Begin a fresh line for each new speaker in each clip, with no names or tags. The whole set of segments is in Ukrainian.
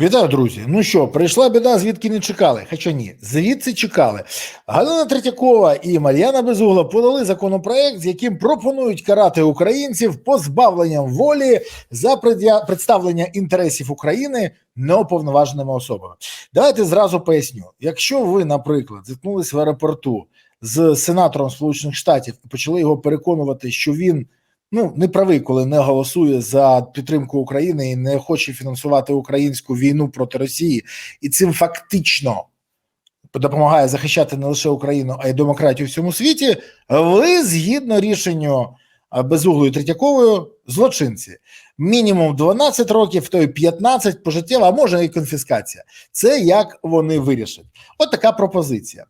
Вітаю, друзі. Ну що, прийшла біда, звідки не чекали. Хоча ні, звідси чекали. Галина Третьякова і Мар'яна Безугла подали законопроект, з яким пропонують карати українців позбавленням волі за представлення інтересів України неуповноваженими особами. Давайте зразу поясню: якщо ви, наприклад, зіткнулись в аеропорту з сенатором Сполучених Штатів і почали його переконувати, що він ну не правий, коли не голосує за підтримку України і не хоче фінансувати українську війну проти Росії, і цим фактично допомагає захищати не лише Україну, а й демократію в всьому світі. Ви згідно рішенню безуглою Третьяковою злочинці. Мінімум 12 років, то й 15 пожиттєво, а може і конфіскація. Це як вони вирішать. От така пропозиція.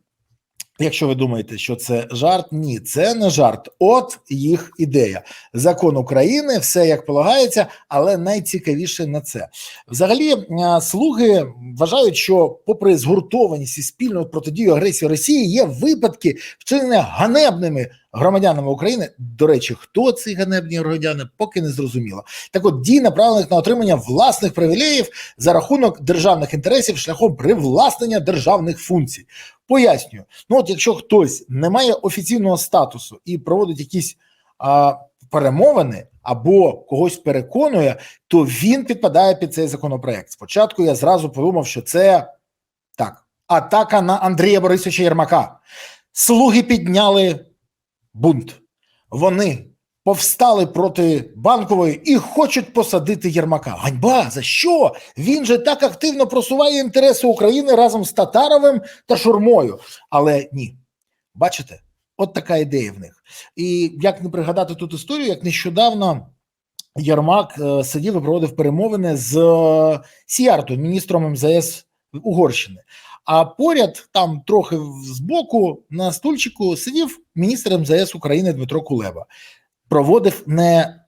Якщо ви думаєте, що це жарт, ні, це не жарт. От їх ідея. Закон України, все як полагається, але найцікавіше на це. Взагалі, е, слуги вважають, що, попри згуртованість і спільну протидію агресії Росії, є випадки вчинення ганебними громадянами України. До речі, хто ці ганебні громадяни, поки не зрозуміло. Так от дій направлених на отримання власних привілеїв за рахунок державних інтересів шляхом привласнення державних функцій. Пояснюю, ну от якщо хтось не має офіційного статусу і проводить якісь а, перемовини або когось переконує, то він підпадає під цей законопроект. Спочатку я зразу подумав, що це так, атака на Андрія Борисовича Єрмака. Слуги підняли бунт. Вони повстали проти банкової і хочуть посадити Єрмака. Ганьба за що? Він же так активно просуває інтереси України разом з Татаровим та Шурмою. Але ні, бачите, от така ідея в них. І як не пригадати тут історію, як нещодавно Єрмак е, сидів і проводив перемовини з е, Сіарту, міністром МЗС Угорщини. А поряд, там трохи збоку, на стульчику сидів міністр МЗС України Дмитро Кулеба. Проводив не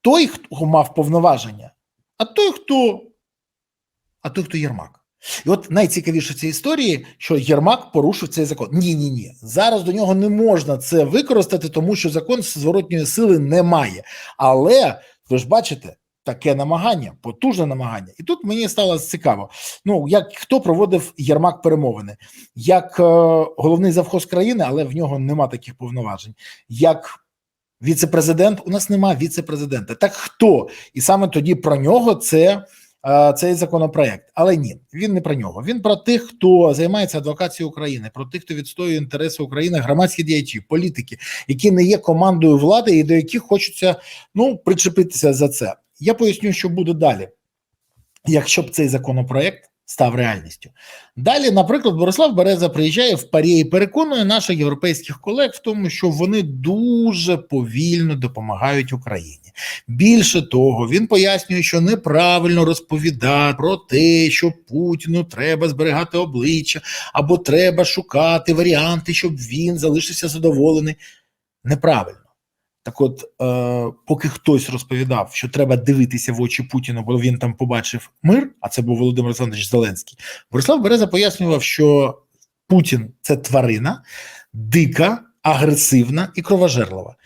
той, хто мав повноваження, а той, хто, а той, хто Єрмак. І от найцікавіше в цій історії, що Єрмак порушив цей закон. Ні, ні, ні. Зараз до нього не можна це використати, тому що закон зворотньої сили немає. Але ви ж бачите, таке намагання, потужне намагання. І тут мені стало цікаво. Ну як хто проводив Єрмак перемовини, як е, головний завхоз країни, але в нього нема таких повноважень. Як віце-президент, у нас нема віце-президента. Так хто? І саме тоді про нього це. е, Цей законопроект, але ні, він не про нього. Він про тих, хто займається адвокацією України, про тих, хто відстоює інтереси України, громадські діячі, політики, які не є командою влади і до яких хочеться ну причепитися за це. Я поясню, що буде далі, якщо б цей законопроект став реальністю. Далі, наприклад, Борислав Береза приїжджає в Парі і переконує наших європейських колег в тому, що вони дуже повільно допомагають Україні. Більше того, він пояснює, що неправильно розповідає про те, що Путіну треба зберігати обличчя або треба шукати варіанти, щоб він залишився задоволений. Неправильно. Так от, е, поки хтось розповідав, що треба дивитися в очі Путіну, бо він там побачив мир, а це був Володимир Олександрович Зеленський, Борислав Береза пояснював, що Путін це тварина, дика, агресивна і кровожерлива.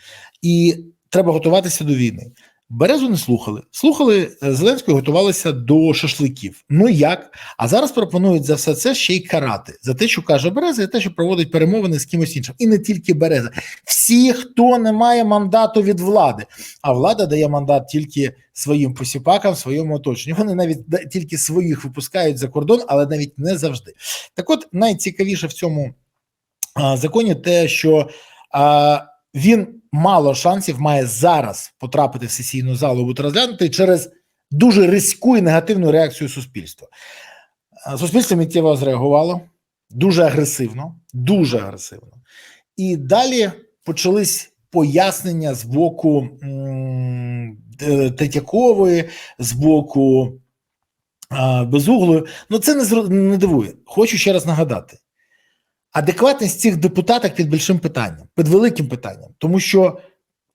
І треба готуватися до війни. Березу не слухали. Слухали е, Зеленського, готувалися до шашликів. Ну як? А зараз пропонують за все це ще й карати за те, що каже Береза, і те, що проводить перемовини з кимось іншим. І не тільки Береза. Всі, хто не має мандату від влади, а влада дає мандат тільки своїм посіпакам, своєму оточенню. Вони навіть тільки своїх випускають за кордон, але навіть не завжди. Так, от найцікавіше в цьому а, законі те, що а, він мало шансів має зараз потрапити в сесійну залу, бути розглянутий через дуже різку і негативну реакцію суспільства. Суспільство миттєво зреагувало дуже агресивно, дуже агресивно. І далі почались пояснення з боку м, Т- Третьякової, з боку а, Безуглої. Ну це не, не дивує. Хочу ще раз нагадати. Адекватність цих депутаток під більшим питанням, під великим питанням, тому що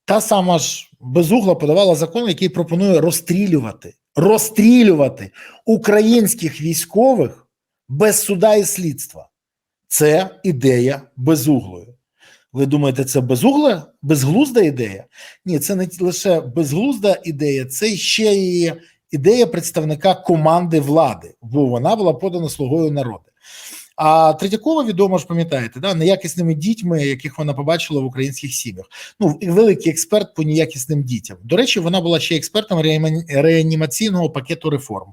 та сама ж безугла подавала закон, який пропонує розстрілювати, розстрілювати українських військових без суда і слідства. Це ідея безуглої. Ви думаєте, це безугла, безглузда ідея? Ні, це не лише безглузда ідея, це ще і ідея представника команди влади, бо вона була подана слугою народу. А Третьякова відомо ж пам'ятаєте, да, неякісними дітьми, яких вона побачила в українських сім'ях. Ну, великий експерт по неякісним дітям. До речі, вона була ще експертом реанімаційного пакету реформ.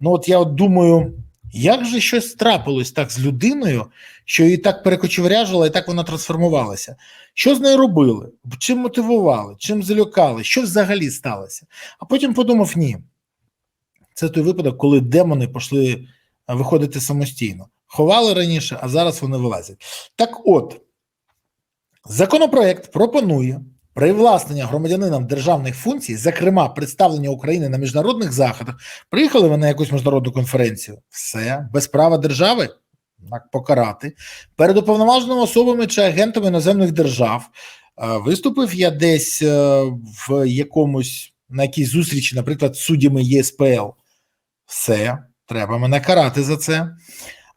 Ну, от я от думаю, як же щось трапилось так з людиною, що її так перекочевряжило, і так вона трансформувалася. Що з нею робили? Чим мотивували, чим залякали, що взагалі сталося? А потім подумав: ні. Це той випадок, коли демони пішли виходити самостійно. Ховали раніше, а зараз вони вилазять. Так от, законопроект пропонує привласнення громадянинам державних функцій, зокрема представлення України на міжнародних заходах. Приїхали ви на якусь міжнародну конференцію. Все, без права держави так, покарати. Перед уповноваженими особами чи агентами іноземних держав. Е, Виступив я десь е, в якомусь на якійсь зустрічі, наприклад, з суддями ЄСПЛ. Все, треба мене карати за це.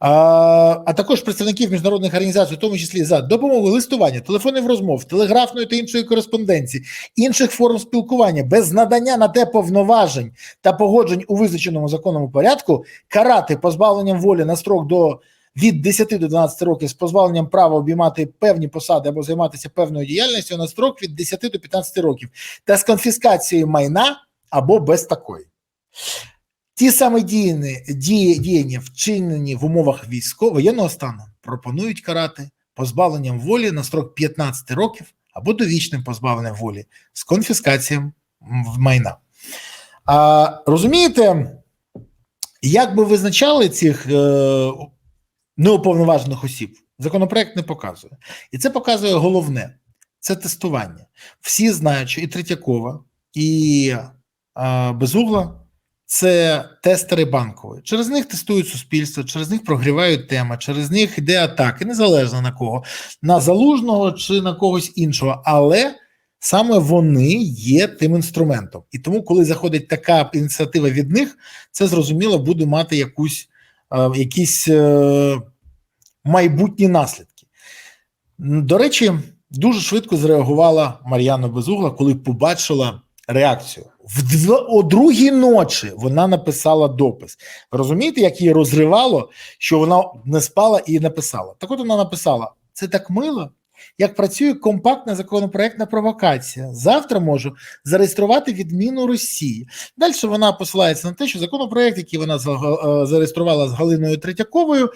А, також представників міжнародних організацій, в тому числі за допомогою листування, телефонних розмов, телеграфної та іншої кореспонденції, інших форм спілкування без надання на те повноважень та погоджень у визначеному законному порядку, карати позбавленням волі на строк до від 10 до 12 років з позбавленням права обіймати певні посади або займатися певною діяльністю на строк від 10 до 15 років та з конфіскацією майна або без такої. Ті самі діяні, дії, діяння, вчинені в умовах військового воєнного стану, пропонують карати позбавленням волі на строк 15 років або довічним позбавленням волі з конфіскацією майна. А, розумієте, як би визначали цих е, неуповноважених осіб? Законопроект не показує. І це показує головне: це тестування. Всі знають, що і Третьякова, і е, Безугла це тестери банкової. Через них тестують суспільство, через них прогрівають теми, через них йде атаки, незалежно на кого, на залужного чи на когось іншого. Але саме вони є тим інструментом. І тому, коли заходить така ініціатива від них, це зрозуміло буде мати якусь, е, якісь е, майбутні наслідки. До речі, дуже швидко зреагувала Мар'яна Безугла, коли побачила реакцію. В дв... о другій ночі вона написала допис. Ви розумієте, як її розривало, що вона не спала і написала. Так от вона написала: це так мило, як працює компактна законопроектна провокація. Завтра можу зареєструвати відміну Росії. Далі вона посилається на те, що законопроект, який вона зареєструвала з Галиною Третьяковою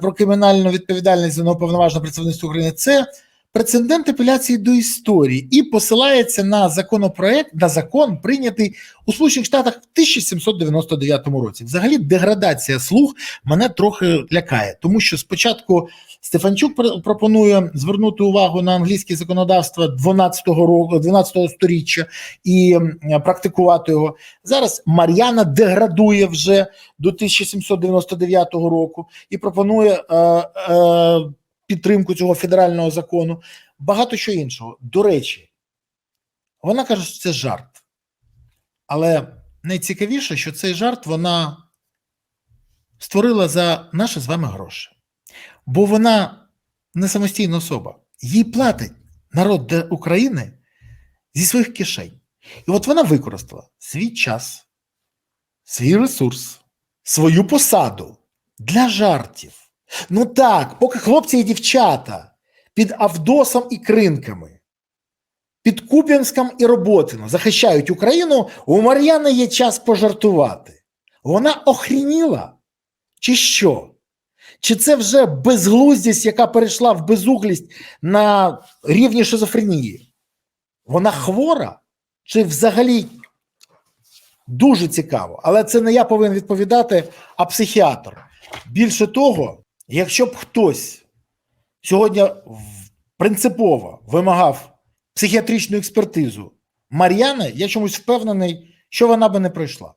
про кримінальну відповідальність за неуповноважене представництво України, це прецедент апеляції до історії і посилається на законопроект на закон, прийнятий у Сполучених Штатах в 1799 році. Взагалі, деградація слух мене трохи лякає, тому що спочатку Стефанчук пропонує звернути увагу на англійське законодавство 12-го року, 12-го сторіччя і практикувати його. Зараз Мар'яна деградує вже до 1799 року і пропонує. Е, е, підтримку цього федерального закону, багато що іншого. До речі, вона каже, що це жарт. Але найцікавіше, що цей жарт вона створила за наші з вами гроші. Бо вона не самостійна особа. Їй платить народ України зі своїх кишень. І от вона використала свій час, свій ресурс, свою посаду для жартів. Ну так, поки хлопці і дівчата під Авдосом і Кринками, під Куп'янськом і Роботино захищають Україну, у Мар'яни є час пожартувати. Вона охрініла? Чи що? Чи це вже безглуздість, яка перейшла в безуглість на рівні шизофренії? Вона хвора? Чи взагалі дуже цікаво? Але це не я повинен відповідати, а психіатр. Більше того, Якщо б хтось сьогодні принципово вимагав психіатричну експертизу Мар'яни, я чомусь впевнений, що вона би не пройшла.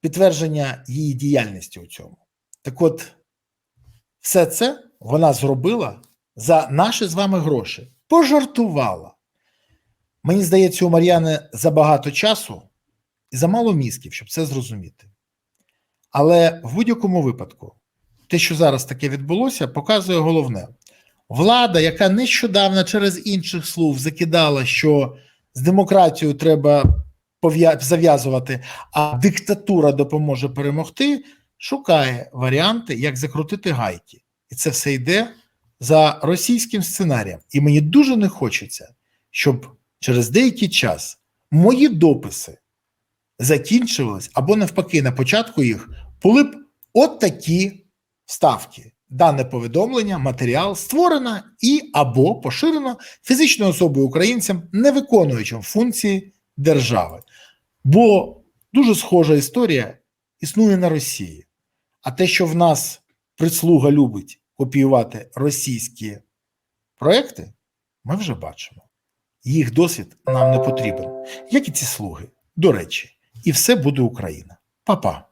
Підтвердження її діяльності у цьому. Так от, все це вона зробила за наші з вами гроші. Пожартувала. Мені здається, у Мар'яни забагато часу і замало мізків, щоб це зрозуміти. Але в будь-якому випадку те, що зараз таке відбулося, показує головне: влада, яка нещодавно через інших слов закидала, що з демократією треба зав'язувати, а диктатура допоможе перемогти, шукає варіанти, як закрутити гайки. І це все йде за російським сценарієм. І мені дуже не хочеться, щоб через деякий час мої дописи закінчувались або навпаки на початку їх були б от такі ставки. Дане повідомлення, матеріал створено і або поширено фізичною особою українцям, не виконуючим функції держави. Бо дуже схожа історія існує на Росії. А те, що в нас прислуга любить копіювати російські проекти, ми вже бачимо. Їх досвід нам не потрібен, як і ці слуги. До речі, і все буде Україна. Па-па.